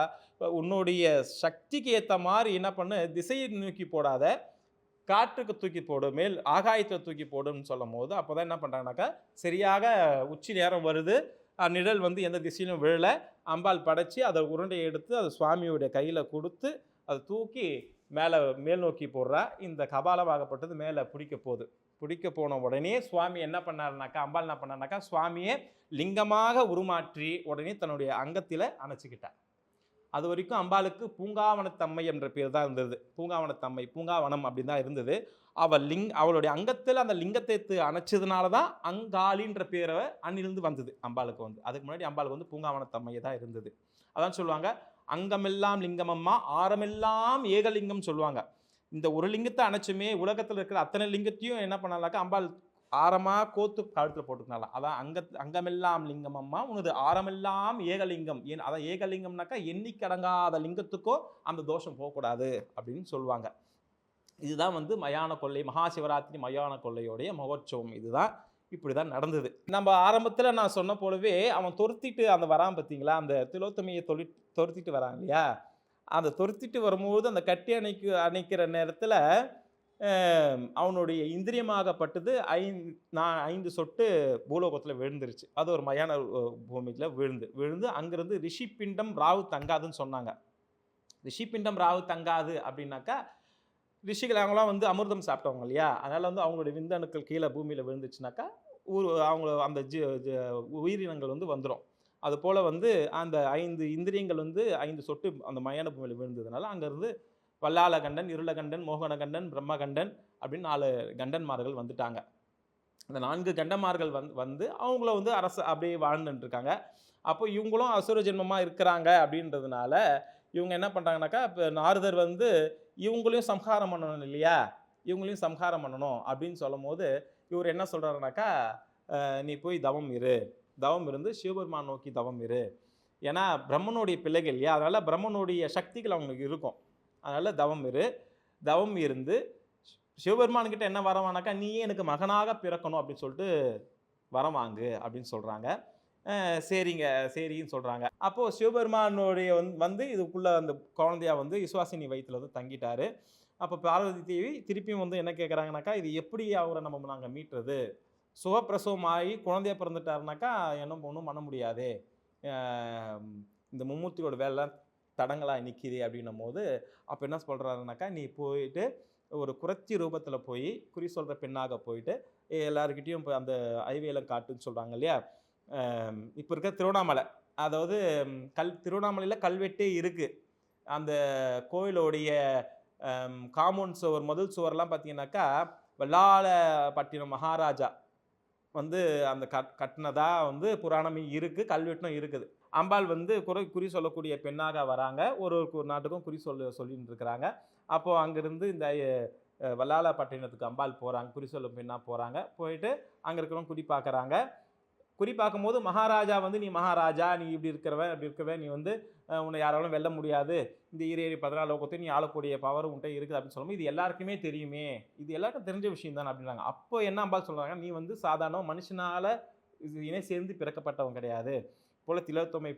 உன்னுடைய சக்திக்கு ஏற்ற மாதிரி என்ன பண்ணு? திசையை நோக்கி போடாத. காற்றுக்கு தூக்கி போடும் மேல் ஆகாயத்தை தூக்கி போடும்னு சொல்லும் போது அப்போ தான் என்ன பண்ணுறாங்கனாக்கா சரியாக உச்சி நேரம் வருது. நிழல் வந்து எந்த திசையிலும் விழலை. அம்பாள் படைச்சி அதை உருண்டையை எடுத்து அதை சுவாமியுடைய கையில் கொடுத்து அதை தூக்கி மேலே மேல் நோக்கி போடுறா. இந்த கபாலமாகப்பட்டது மேலே பிடிக்க போகுது. பிடிக்க போன உடனே சுவாமி என்ன பண்ணாருனாக்கா அம்பாள் என்ன பண்ணாருனாக்கா சுவாமியை லிங்கமாக உருமாற்றி உடனே தன்னுடைய அங்கத்தில் அணைச்சிக்கிட்டார். அது வரைக்கும் அம்பாளுக்கு பூங்காவனத்தம்மை என்ற பேர் தான் இருந்தது. பூங்காவனத்தம்மை பூங்காவனம் அப்படின்னு தான் இருந்தது. அவள் லிங் அவளுடைய அங்கத்தில் அந்த லிங்கத்தை எடுத்து அணைச்சதுனால தான் அங்காளின்ற பேரை அன்னிலிருந்து வந்தது அம்பாளுக்கு வந்து. அதுக்கு முன்னாடி அம்பாளுக்கு வந்து பூங்காவனத்தம்மை தான் இருந்தது. அதான் சொல்லுவாங்க அங்கமெல்லாம் லிங்கமம்மா ஆரமெல்லாம் ஏகலிங்கம் சொல்லுவாங்க. இந்த ஒரு லிங்கத்தை அணைச்சுமே உலகத்தில் இருக்கிற அத்தனை லிங்கத்தையும் என்ன பண்ணலாக்கா அம்பாள் ஆரமாக கோத்து கழுத்தில் போட்டுக்கலாம் அதான் அங்க அங்கமெல்லாம் லிங்கம் அம்மா உனது ஆரமெல்லாம் ஏகலிங்கம். ஏன் அதான் ஏகலிங்கம்னாக்கா எண்ணிக்கடங்காத லிங்கத்துக்கோ அந்த தோஷம் போகக்கூடாது அப்படின்னு சொல்லுவாங்க. இதுதான் வந்து மயான கொள்ளை மகா சிவராத்திரி மயான கொள்ளையோடைய மகோற்சவம். இதுதான் இப்படி தான் நடந்தது. நம்ம ஆரம்பத்தில் நான் சொன்ன போலவே அவன் துரத்திட்டு அந்த வரான் பார்த்தீங்களா அந்த திலோத்தமையை தொழி துரத்திட்டு வரான் இல்லையா? அந்த துரத்திட்டு வரும்போது அந்த கட்டி அணைக்கு அணைக்கிற நேரத்தில் அவனுடைய இந்திரியமாகப்பட்டது ஐந்து நான் ஐந்து சொட்டு பூலோகத்தில் விழுந்துருச்சு. அது ஒரு மயான பூமியில் விழுந்து விழுந்து அங்கேருந்து ரிஷிபிண்டம் ராவு தங்காதுன்னு சொன்னாங்க. ரிஷிபிண்டம் ராவு தங்காது அப்படின்னாக்கா ரிஷிகள் அவங்களாம் வந்து அமிர்தம் சாப்பிட்டவங்க இல்லையா? அதனால் வந்து அவங்களுடைய விந்தணுக்கள் கீழே பூமியில் விழுந்துச்சுனாக்கா ஊர் அவங்க அந்த ஜி ஜ- உயிரினங்கள் வந்து வந்துடும் அது போல் வந்து அந்த ஐந்து இந்திரியங்கள் வந்து ஐந்து சொட்டு அந்த மயான பூமியில் விழுந்ததுனால அங்கேருந்து வல்லாளகண்டன் இருளகண்டன் மோகனகண்டன் பிரம்மகண்டன் அப்படின்னு நாலு கண்டன்மார்கள் வந்துட்டாங்க. இந்த நான்கு கண்டன்மார்கள் வந் வந்து அவங்கள வந்து அரசு அப்படியே வாழ்ந்துட்டு இருக்காங்க அப்போ இவங்களும் அசுர ஜென்மமாக இருக்கிறாங்க அப்படின்றதுனால இவங்க என்ன பண்ணுறாங்கனாக்கா இப்போ நாரதர் வந்து இவங்களையும் சம்ஹாரம் பண்ணணும் இல்லையா? இவங்களையும் சம்ஹாரம் பண்ணணும் அப்படின்னு சொல்லும் போது இவர் என்ன சொல்கிறாருனாக்கா நீ போய் தவம் இரு. தவம் இருந்து சிவபெருமான் நோக்கி தவம் இரு. ஏன்னா பிரம்மனுடைய பிள்ளைகள் இல்லையா? அதனால் பிரம்மனுடைய சக்திகள் அவங்களுக்கு இருக்கும். அதனால் தவம் இரு. தவம் இருந்து சிவபெருமான்கிட்ட என்ன வரவானாக்கா நீயே எனக்கு மகனாக பிறக்கணும் அப்படின்னு சொல்லிட்டு வரம் வாங்கு அப்படின்னு சொல்கிறாங்க சரிங்க சரின்னு சொல்கிறாங்க அப்போது சிவபெருமானுடைய வந்து வந்து இதுக்குள்ளே அந்த குழந்தையா வந்து விசுவாசினி வயிற்றில் வந்து தங்கிட்டாரு. அப்போ பார்வதி தேவி திருப்பியும் வந்து என்ன கேட்குறாங்கனாக்கா இது எப்படி அவரை நம்ம நாங்கள் மீட்டுறது? சுகப்பிரசவம் ஆகி குழந்தைய பிறந்துட்டாருனாக்கா என்ன ஒன்றும் பண்ண முடியாது. இந்த மும்மூர்த்தியோட வேலை தடங்களாக நிற்கிது அப்படின்னும் போது அப்போ என்ன சொல்கிறாருனாக்கா நீ போயிட்டு ஒரு குறைச்சி ரூபத்தில் போய் குறி சொல்கிற பெண்ணாக போயிட்டு எல்லாருக்கிட்டேயும் போய் அந்த ஐவேலம் காட்டுன்னு சொல்கிறாங்க இல்லையா? இப்போ இருக்க திருவண்ணாமலை. அதாவது கல் திருவண்ணாமலையில் கல்வெட்டே இருக்குது அந்த கோயிலோடைய காம்பவுண்ட் சுவர் முதல் சுவர்லாம் பார்த்தீங்கன்னாக்கா வெள்ளாளப்பட்டினம் மகாராஜா வந்து அந்த கட் கட்டினதாக வந்து புராணமே இருக்குது கல்வெட்டும் இருக்குது. அம்பாள் வந்து குறை குறி சொல்லக்கூடிய பெண்ணாக வராங்க. ஒரு ஒரு நாட்டுக்கும் குறி சொல்ல சொல்லிட்டு இருக்கிறாங்க அப்போது அங்கேருந்து இந்த அஹ், வல்லாளப்பட்டினத்துக்கு அம்பாள் போகிறாங்க குறி சொல்லும் பெண்ணாக போகிறாங்க போயிட்டு அங்கே இருக்கிறவங்க குறி பார்க்குறாங்க. குறி பார்க்கும்போது மகாராஜா வந்து நீ மகாராஜா நீ இப்படி இருக்கிறவன் அப்படி இருக்கிறவன் நீ வந்து உன்னை யாராலும் வெல்ல முடியாது. இந்த ஈரேறி பதினாலு லோகத்தையும் நீ ஆளக்கூடிய பவர் உன்ட்ட இருக்குது அப்படின்னு சொல்லும்போது இது எல்லாருக்குமே தெரியுமே. இது எல்லாருக்கும் தெரிஞ்ச விஷயம் தான் அப்படின்றாங்க. அப்போ என்ன அம்பாள் சொல்கிறாங்க நீ வந்து சாதாரண மனுஷனால் இணை சேர்ந்து பிறக்கப்பட்டவன் கிடையாது. போல திலோத்தமை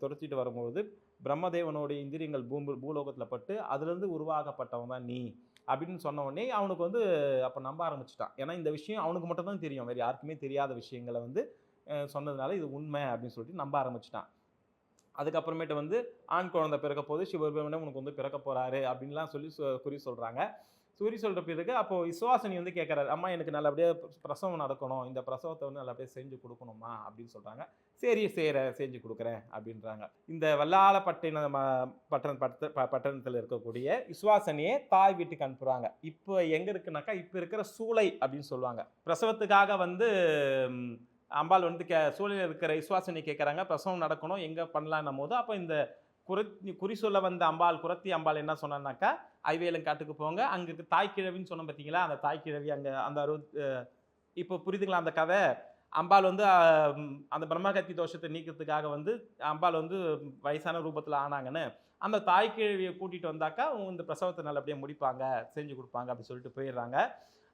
துரத்திட்டு வரும்போது பிரம்மதேவனுடைய இந்திரியங்கள் பூமி பூலோகத்தில் பட்டு அதுலேருந்து உருவாக்கப்பட்டவன் தான் நீ அப்படின்னு சொன்ன உடனே அவனுக்கு வந்து அப்போ நம்ப ஆரம்பிச்சிட்டான். ஏன்னா இந்த விஷயம் அவனுக்கு மட்டும் தான் தெரியும். வேறு யாருக்குமே தெரியாத விஷயங்களை வந்து சொன்னதுனால இது உண்மை அப்படின்னு சொல்லிட்டு நம்ப ஆரம்பிச்சிட்டான். அதுக்கப்புறமேட்டு வந்து ஆண் குழந்தை பிறக்க போது சிவபெருமனே உனக்கு வந்து பிறக்க போகிறாரு அப்படின்லாம் சொல்லி சொ- குறி சொல்கிறாங்க சூரி சொல்கிற பிறகு அப்போ விசுவாசனி வந்து கேட்கறாரு அம்மா எனக்கு நல்லபடியாக பிரசவம் நடக்கணும். இந்த பிரசவத்தை வந்து நல்லபடியாக செஞ்சு கொடுக்கணுமா? அப்படின்னு சொல்கிறாங்க சரி செய்கிற செஞ்சு கொடுக்குறேன் அப்படின்றாங்க. இந்த வல்லாளப்பட்டின ம- பட்ட ப- பட்டணத்தில் இருக்கக்கூடிய விசுவாசனியை தாய் வீட்டுக்கு அனுப்புகிறாங்க இப்போ எங்கே இருக்குனாக்கா இப்போ இருக்கிற சூளை அப்படின்னு சொல்லுவாங்க. பிரசவத்துக்காக வந்து அம்பாள் வந்து கே சூழலில் இருக்கிற விசுவாசனை கேட்குறாங்க பிரசவம் நடக்கணும் எங்கே பண்ணலான்னும் போது அப்போ இந்த குறி குறி சொல்ல வந்த அம்பாள் குரத்தி அம்பாள் என்ன சொன்னான்னாக்கா ஐவேலங்காட்டுக்கு போங்க. அங்கே இருக்க தாய் கிழவின்னு சொன்னோம் பார்த்தீங்களா அந்த தாய் கிழவி அங்கே அந்த அறுபத் இப்போ புரியுதுங்களா அந்த கதை? அம்பாள் வந்து அந்த பிரம்மகத்தி தோஷத்தை நீக்கிறதுக்காக வந்து அம்பாள் வந்து வயசான ரூபத்தில் ஆனாங்கன்னு அந்த தாய் கிழவியை கூட்டிகிட்டு வந்தாக்கா அவங்க இந்த பிரசவத்தை நல்லபடியாக முடிப்பாங்க செஞ்சு கொடுப்பாங்க அப்படி சொல்லிட்டு போயிடுறாங்க.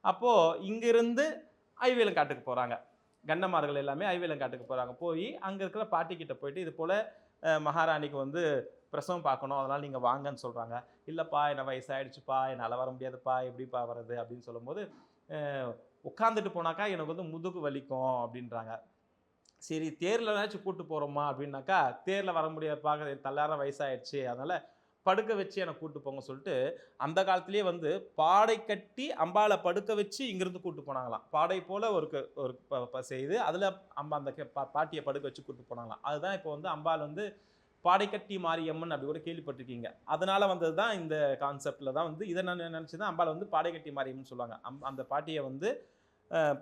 அப்போது இங்கிருந்து ஐவேலங்காட்டுக்கு போகிறாங்க கண்டமார்கள் எல்லாமே ஐவேலங்காட்டுக்கு போகிறாங்க போய் அங்கே இருக்கிற பாட்டிக்கிட்ட போயிட்டு இது போல் மகாராணிக்கு வந்து பிரசவம் பார்க்கணும். அதனால் நீங்கள் வாங்கன்னு சொல்கிறாங்க இல்லைப்பா என்ன வயசாயிடுச்சுப்பா என்னால் வர முடியாதுப்பா எப்படிப்பா வர்றது? அப்படின்னு சொல்லும்போது உட்காந்துட்டு போனாக்கா எனக்கு வந்து முதுகு வலிக்கும் அப்படின்றாங்க. சரி தேரில் ஏதாச்சும் கூப்பிட்டு போகிறோமா அப்படின்னாக்கா தேரில் வர முடியாதுப்பா தள்ளார வயசாகிடுச்சு அதனால் படுக்க வச்சு என்னை கூட்டு போங்க சொல்லிட்டு அந்த காலத்திலேயே வந்து பாடை கட்டி அம்பாளை படுக்க வச்சு இங்கிருந்து கூட்டு போனாங்களாம். பாடை போல் ஒரு க- ஒரு செய்து அதில் அம்பா அந்த கெ- பா- பாட்டியை படுக்க வச்சு கூட்டு போனாங்களாம். அதுதான் இப்போ வந்து அம்பாள் வந்து பாடைக்கட்டி மாரியம்மன் அப்படி கூட கேள்விப்பட்டிருக்கீங்க. அதனால் வந்தது தான் இந்த கான்செப்டில் தான் வந்து இதை நான் நினச்சி தான் அம்பாள் வந்து பாடைக்கட்டி மாரியம்மன் சொல்லுவாங்க. அம் அந்த பாட்டியை வந்து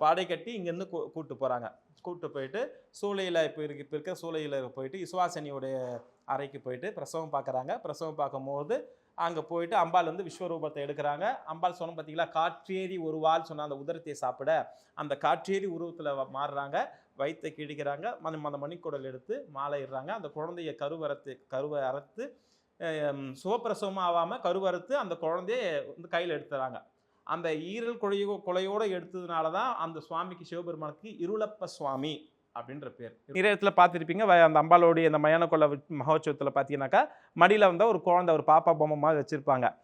பாடை கட்டி இங்கேருந்து கூ கூப்பிட்டு போகிறாங்க கூப்பிட்டு போயிட்டு சூளையில் இப்போ இருக்கு இப்போ இருக்க சூளையில் போயிட்டு விசுவாசனியோடைய அறைக்கு போயிட்டு பிரசவம் பார்க்குறாங்க பிரசவம் பார்க்கும்போது அங்கே போயிட்டு அம்பாள் வந்து விஸ்வரூபத்தை எடுக்கிறாங்க. அம்பாள் சொன்ன பார்த்தீங்களா காற்றேறி ஒரு வாள் சொன்ன அந்த உதரத்தை சாப்பிட அந்த காற்றேறி உருவத்தில் மாறுறாங்க. வயிற்றை கிழிக்கிறாங்க அந்த அந்த மணிக்குடல் எடுத்து மாலை இடுறாங்க அந்த குழந்தைய கருவரத்து கருவை அறுத்து அஹ், ஆகாமல் கருவறுத்து அந்த குழந்தைய வந்து கையில் எடுத்துறாங்க. அந்த ஈரல் கொலையோ கொலையோடு எடுத்ததுனால தான் அந்த சுவாமிக்கு சிவபெருமானுக்கு இருளப்ப சுவாமி அப்படின்ற பேர். நிறைய இடத்துல பார்த்துருப்பீங்க. வ- அந்த அம்பாலோடைய இந்த மயான கொள்ள மகோத்சவத்தில் பார்த்தீங்கன்னாக்கா மடியில் வந்து ஒரு குழந்தை ஒரு பாப்பா பொம்மை மாதிரி வச்சுருப்பாங்க.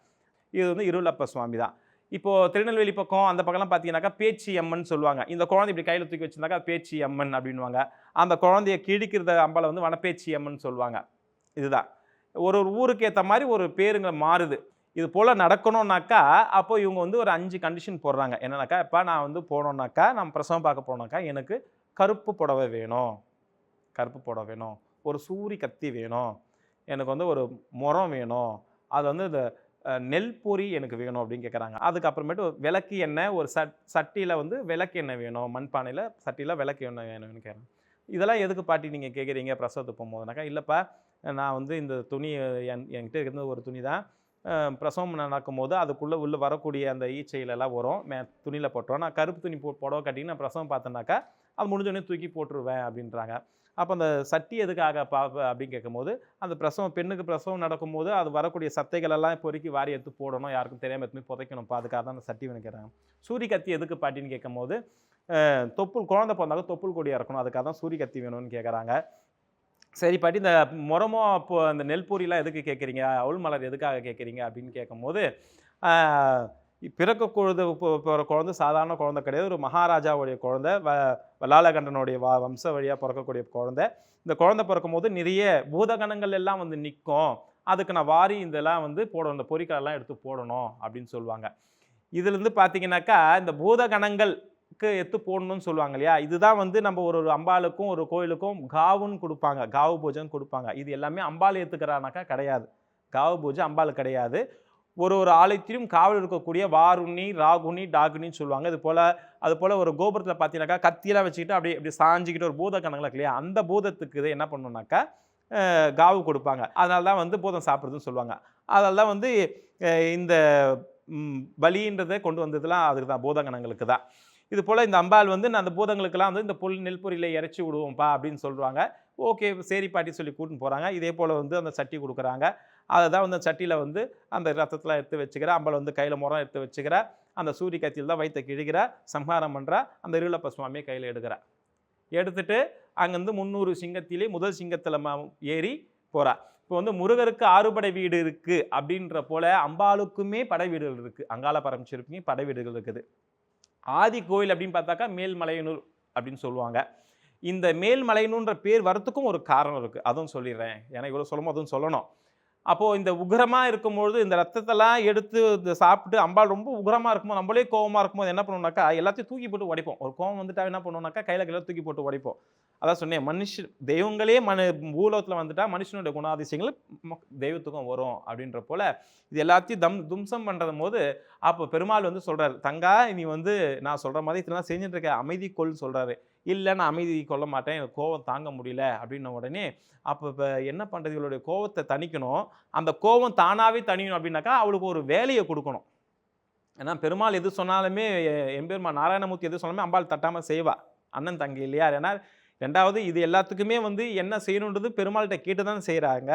இது வந்து இருளப்ப சுவாமி தான். இப்போது திருநெல்வேலி பக்கம் அந்த பக்கம்லாம் பார்த்தீங்கன்னாக்கா பேச்சி அம்மன் சொல்லுவாங்க. இந்த குழந்தை இப்படி கையில் தூக்கி வச்சிருந்தாக்கா பேச்சி அம்மன் அப்படின்வாங்க அந்த குழந்தைய கிழிக்கிறத அம்பாலை வந்து வனப்பேச்சி அம்மன் சொல்லுவாங்க. இதுதான். ஒரு ஒரு ஊருக்கு ஏற்ற மாதிரி ஒரு பேருங்க மாறுது. இது போல் நடக்கணும்னாக்கா அப்போ இவங்க வந்து ஒரு அஞ்சு கண்டிஷன் போடுறாங்க. என்னன்னாக்கா இப்போ நான் வந்து போனோம்னாக்கா நான் பிரசவம் பார்க்க போனோம்னாக்கா எனக்கு கருப்பு புடவை வேணும். கருப்பு புடவை வேணும். ஒரு சூரி கத்தி வேணும். எனக்கு வந்து ஒரு முறம் வேணும். அது வந்து இந்த நெல் பொறி எனக்கு வேணும் அப்படின்னு கேட்குறாங்க அதுக்கப்புறமேட்டு விளக்கு எண்ணெய் ஒரு சட் சட்டியில் வந்து விளக்கு எண்ணெய் வேணும். மண்பானையில் சட்டியில் விளக்கு எண்ணெய் வேணும்னு கேட்குறாங்க இதெல்லாம் எதுக்கு பாட்டி நீங்கள் கேட்குறீங்க பிரசவத்துக்கு போகும்போதுனாக்கா இல்லைப்பா நான் வந்து இந்த துணி என் என்கிட்ட இருந்த ஒரு துணி தான். பிரசவம் நடக்கும்போது அதுக்குள்ளே உள்ள வரக்கூடிய அந்த ஈச்சையிலெல்லாம் வரும். மே துணியில் போட்டுருவோம். நான் கருப்பு துணி போ புடவை கட்டி நான் பிரசவம் பார்த்தேன்னாக்கா அது முடிஞ்சோடனே தூக்கி போட்டுருவேன் அப்படின்றாங்க. அப்போ அந்த சட்டி எதுக்காக பா அப்படின்னு கேட்கும்போது அந்த பிரசவம் பெண்ணுக்கு பிரசவம் நடக்கும்போது அது வரக்கூடிய சத்தைகள் எல்லாம் பொறுக்கி வாரி எடுத்து போடணும். யாருக்கும் தெரியாமல் எடுத்து புதைக்கணும் புதைக்கணும்ப்பா அதுக்காக தான் அந்த சட்டி வேணும் கேட்குறாங்க கத்தி எதுக்கு பாட்டின்னு கேட்கும்போது தொப்புள் குழந்தை பிறந்தாலும் தொப்புள் கொடியாக இருக்கணும். அதுக்காக தான் சூரிய கத்தி வேணும்னு கேட்குறாங்க. சரி பாட்டி இந்த முறமோ அப்போ அந்த நெல் பொரியெல்லாம் எதுக்கு கேட்குறீங்க? அவுள் மலர் எதுக்காக கேட்குறீங்க? அப்படின்னு கேட்கும்போது பிறக்க குழந்தை பிறந்த குழந்தை சாதாரண குழந்தை கிடையாது. ஒரு மகாராஜாவுடைய குழந்தை வ வல்லாலகண்டனுடைய வா வம்ச வழியாக பிறக்கக்கூடிய குழந்தை. இந்த குழந்தை பிறக்கும் போது நிறைய பூதகணங்கள் எல்லாம் வந்து நிற்கும். அதுக்கு நான் வாரி இதெல்லாம் வந்து போடணும். இந்த பொறிகளெல்லாம் எடுத்து போடணும் அப்படின்னு சொல்லுவாங்க. இதுலேருந்து பார்த்தீங்கன்னாக்கா இந்த பூதகணங்கள் எடுத்து போடணும்னு சொல்லுவாங்க இல்லையா? இதுதான் வந்து நம்ம ஒரு ஒரு அம்பாளுக்கும் ஒரு கோயிலுக்கும் காவுன்னு கொடுப்பாங்க. காவு பூஜைன்னு கொடுப்பாங்க. இது எல்லாமே அம்பாள் ஏற்றுக்கிறானாக்கா கிடையாது. காவு பூஜை அம்பாள் கிடையாது. ஒரு ஒரு ஆலயத்திலும் காவல் இருக்கக்கூடிய வாருண்ணி ராகுனி டாகுனின்னு சொல்லுவாங்க. இது போல் அது போல் ஒரு கோபுரத்தில் பார்த்தீங்கன்னாக்கா கத்தியெல்லாம் வச்சுக்கிட்டு அப்படியே இப்படி சாஞ்சிக்கிட்டு ஒரு பூத கணக்கில் இல்லையா? அந்த பூதத்துக்கு இது என்ன பண்ணணும்னாக்கா காவு கொடுப்பாங்க. அதனால தான் வந்து பூதம் சாப்பிட்றதுன்னு சொல்லுவாங்க. அதனால தான் வந்து இந்த பலின்றதை கொண்டு வந்ததுலாம் அதுக்கு தான் பூதகணங்களுக்கு தான். இது போல் இந்த அம்பாள் வந்து நான் அந்த பூதங்களுக்கெல்லாம் வந்து இந்த புல் நெல்பொரியில் இறச்சி விடுவோம்ப்பா அப்படின்னு சொல்லுவாங்க. ஓகே சரி பாட்டி சொல்லி கூட்டின்னு போகிறாங்க இதே போல் வந்து அந்த சட்டி கொடுக்குறாங்க. அதை தான் வந்து அந்த சட்டியில் வந்து அந்த ரத்தத்தில் எடுத்து வச்சுக்கிற அம்பாள் வந்து கையில் முறம் எடுத்து வச்சுக்கிற அந்த சூரிய கத்தியில் தான் வயிற்ற கிழிகிற சம்ஹாரம் பண்ணுறா அந்த இருளப்ப சுவாமியை கையில் எடுக்கிறா. எடுத்துட்டு அங்கேருந்து முந்நூறு சிங்கத்திலே முதல் சிங்கத்தில் ஏறி போகிறா இப்போ வந்து முருகருக்கு ஆறுபடை வீடு இருக்குது அப்படின்ற போல் அம்பாளுக்குமே படை வீடுகள் இருக்குது அங்காள பரமேஸ்வரிக்குமே படை வீடுகள் இருக்குது. ஆதி கோயில் அப்படின்னு பார்த்தாக்கா மேல்மலையனூர் அப்படின்னு சொல்லுவாங்க. இந்த மேல்மலையனூன்ற பேர் வரத்துக்கும் ஒரு காரணம் இருக்குது அதுவும் சொல்லிடுறேன். ஏன்னா இவ்வளோ சொல்லும் அதுவும் சொல்லணும். அப்போது இந்த உக்ரமாக இருக்கும்பொழுது இந்த ரத்தத்தெல்லாம் எடுத்து இந்த சாப்பிட்டு அம்பாள் ரொம்ப உக்ரமாக இருக்கும்போது நம்மளே கோவமாக இருக்கும்போது என்ன பண்ணுவோம்னாக்கா எல்லாத்தையும் தூக்கி போட்டு உடைப்போம். ஒரு கோவம் வந்துட்டா என்ன பண்ணுவோம்னாக்கா கையில் கையில் தூக்கி போட்டு உடைப்போம். அதான் சொன்னேன் மனுஷ தெய்வங்களே மனு பூலோகத்தில் வந்துட்டா மனுஷனுடைய குணாதிசயங்கள் தெய்வத்துக்கும் வரும் அப்படின்ற போல் இது எல்லாத்தையும் தம் தும்சம் பண்ணுறது போது அப்போ பெருமாள் வந்து சொல்கிறார் தங்கா நீ வந்து நான் சொல்கிற மாதிரி இதெல்லாம் செஞ்சுட்டு இருக்க அமைதி கொள் சொல்கிறாரு இல்லை நான் அமைதி கொள்ள மாட்டேன் எனக்கு கோவம் தாங்க முடியல அப்படின்ன உடனே அப்போ இப்போ என்ன பண்ணுறது இவளுடைய கோவத்தை தணிக்கணும். அந்த கோவம் தானாகவே தணியணும் அப்படின்னாக்கா அவளுக்கு ஒரு வேலையை கொடுக்கணும். ஏன்னா பெருமாள் எது சொன்னாலுமே எம்பெருமா நாராயணமூர்த்தி எது சொன்னாலுமே அம்பாள் தட்டாமல் செய்வா. அண்ணன் தங்கி இல்லையா? ஏன்னா ரெண்டாவது இது எல்லாத்துக்குமே வந்து என்ன செய்யணுன்றது பெருமாள்கிட்ட கேட்டு தான் செய்கிறாங்க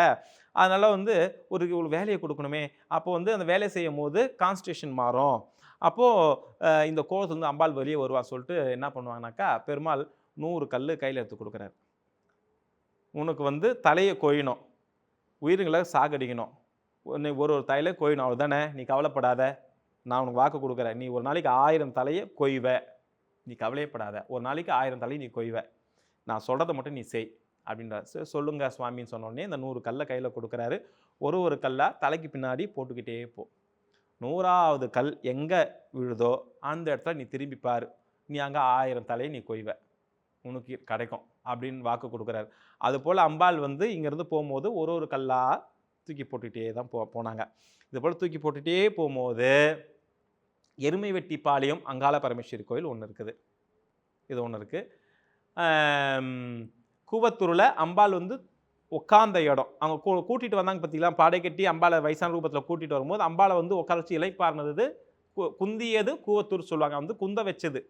அதனால் வந்து ஒரு ஒரு வேலையை கொடுக்கணுமே. அப்போ வந்து அந்த வேலையை செய்யும் போது கான்ஸ்டியூஷன் மாறும். அப்போது இந்த கோவத்துல வந்து அம்பாள் வெளியே வருவா சொல்லிட்டு என்ன பண்ணுவாங்கனாக்கா பெருமாள் நூறு கல் கையில் எடுத்து கொடுக்குறாரு. உனக்கு வந்து தலையை கொய்யணும். உயிர்களை சாகடிக்கணும். நீ ஒரு ஒரு தலையில கொய்யணும். அவ்வளோதானே நீ கவலைப்படாத. நான் உனக்கு வாக்கு கொடுக்குறேன். நீ ஒரு நாளைக்கு ஆயிரம் தலையை கொய்வ. நீ கவலையப்படாத. ஒரு நாளைக்கு ஆயிரம் தலையை நீ கொய்வ. நான் சொல்கிறத மட்டும் நீ செய். அப்படின்றார். சரி சொல்லுங்க சுவாமின்னு சொன்னோடனே இந்த நூறு கல்லை கையில் கொடுக்குறாரு. ஒரு ஒரு கல்லாக தலைக்கு பின்னாடி போட்டுக்கிட்டே போ நூறாவது கல் எங்கே விழுதோ அந்த இடத்துல நீ திரும்பி நீ அங்கே ஆயிரம் தலையை நீ கொய்வ. உனக்கு கிடைக்கும் அப்படின்னு வாக்கு கொடுக்குறாரு. அதுபோல் அம்பாள் வந்து இங்கேருந்து போகும்போது ஒரு ஒரு கல்லாக தூக்கி போட்டுகிட்டே தான் போ போனாங்க. இது போல் தூக்கி போட்டுகிட்டே போகும்போது எருமை வெட்டி பாளையம் அங்காள பரமேஸ்வரி கோயில் ஒன்று இருக்குது. இது ஒன்று இருக்குது கூவத்தூரில் அம்பாள் வந்து உட்கார்ந்த இடம். அவங்க கூ கூட்டிகிட்டு வந்தாங்க பார்த்தீங்களா பாடை கட்டி அம்பாளை வயசான ரூபத்தில் கூட்டிகிட்டு வரும்போது அம்பாலை வந்து உட்கார வச்சு இலைப்பார்னது கு குந்தியது கூவத்தூர் சொல்லுவாங்க. வந்து குந்த வச்சது.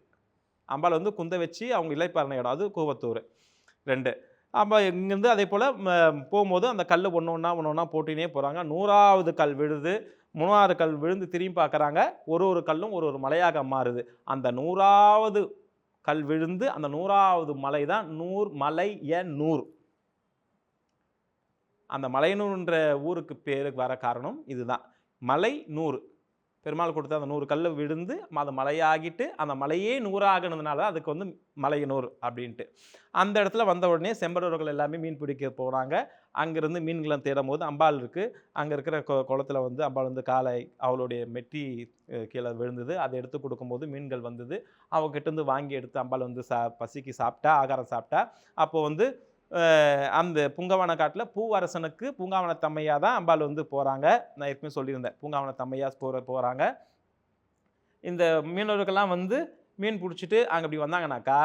அம்பாளை வந்து குந்த வச்சு அவங்க இலைப்பார்ன இடம். அது கூவத்தூர். ரெண்டு. அப்போ இங்கேருந்து அதே போல் போகும்போது அந்த கல் ஒன்று ஒன்றா ஒன்று ஒன்றா போட்டினே போகிறாங்க நூறாவது கல் விழுது. மூணாவது கல் விழுந்து திரும்பி பார்க்குறாங்க ஒரு ஒரு கல்லும் ஒரு ஒரு மலையாக மாறுது. அந்த நூறாவது கல் விழுந்து அந்த நூறாவது மலை தான் நூறு மலை எ நூறு அந்த மலையனூர்ன்ற ஊருக்கு பேருக்கு வர காரணம் இதுதான். மலை நூறு. பெருமாள் கொடுத்த அந்த நூறு கல் விழுந்து அது மலையாகிட்டு அந்த மலையே நூறாகினதுனால தான் அதுக்கு வந்து மலையனூர் அப்படின்ட்டு. அந்த இடத்துல வந்த உடனே செம்பரவர்கள் எல்லாமே மீன் பிடிக்க போகிறாங்க அங்கேருந்து மீன்களை தேடும் போது அம்பாள் இருக்குது அங்கே இருக்கிற கொ குளத்துல வந்து அம்பாள் வந்து காலை அவளுடைய மெட்டி கீழே விழுந்தது. அதை எடுத்து கொடுக்கும்போது மீன்கள் வந்தது. அவகிட்ட கிட்டேருந்து வாங்கி எடுத்து அம்பாள் வந்து சா பசிக்கு சாப்பிட்டா ஆகாரம் சாப்பிட்டா. அப்போது வந்து அந்த புங்கவன காட்டில் பூவரசனுக்கு பூங்காவன தம்மையா தான் அம்பாள் வந்து போகிறாங்க நான் ஏற்கனவே சொல்லியிருந்தேன். பூங்காவன தம்மையா போகிற போகிறாங்க இந்த மீனவர்கள்லாம் வந்து மீன் பிடிச்சிட்டு அங்கே இப்படி வந்தாங்கனாக்கா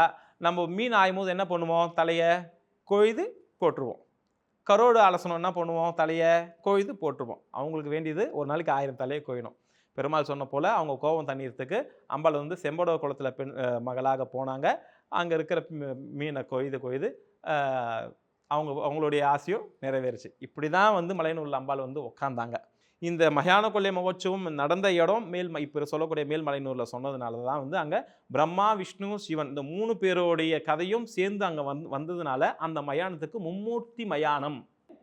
நம்ம மீன் ஆயும் போது என்ன பண்ணுவோம்? தலையை கொய்து போட்டுருவோம். கரோடு அலசனம் என்ன பண்ணுவோம்? தலையை கொய்து போட்டுருவோம். அவங்களுக்கு வேண்டியது ஒரு நாளைக்கு ஆயிரம் தலையை கொய்யணும். பெருமாள் சொன்ன போல் அவங்க கோபம் தண்ணீர்த்துக்கு அம்பாள் வந்து செம்படவ குளத்தில் பெண் மகளாக போனாங்க. அங்கே இருக்கிற மீ- மீனை கொய்து கொய்து அவங்க அவங்களுடைய ஆசையும் நிறைவேறுச்சு. இப்படி தான் வந்து மலையனூரில் அம்பாள் வந்து உட்காந்தாங்க இந்த மயான கொள்ளை மகோற்சவம் நடந்த இடம் மேல் இப்போ சொல்லக்கூடிய மேல்மலையனூரில் சொன்னதுனால தான் வந்து அங்கே பிரம்மா விஷ்ணு சிவன் இந்த மூணு பேருடைய கதையும் சேர்ந்து அங்கே வந் வந்ததுனால அந்த மயானத்துக்கு மும்மூர்த்தி மயானம்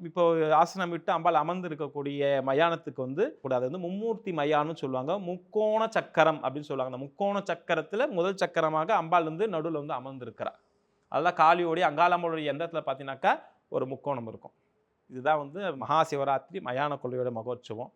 இப்போ ஆசனம் விட்டு அம்பாள் அமர்ந்து இருக்கக்கூடிய மயானத்துக்கு வந்து கூடாது. வந்து மும்மூர்த்தி மயானம்னு சொல்லுவாங்க. முக்கோண சக்கரம் அப்படின்னு சொல்லுவாங்க. அந்த முக்கோண சக்கரத்தில் முதல் சக்கரமாக அம்பாள் வந்து நடுவில் வந்து அமர்ந்திருக்கிறார் அதெல்லாம் காளியோடைய அங்காளம்மளுடைய எந்தத்தில் பார்த்தீங்கன்னாக்கா ஒரு முக்கோணம் இருக்கும். இதுதான் வந்து மகா சிவராத்திரி மயான கொள்ளையோட மகோற்சவம்.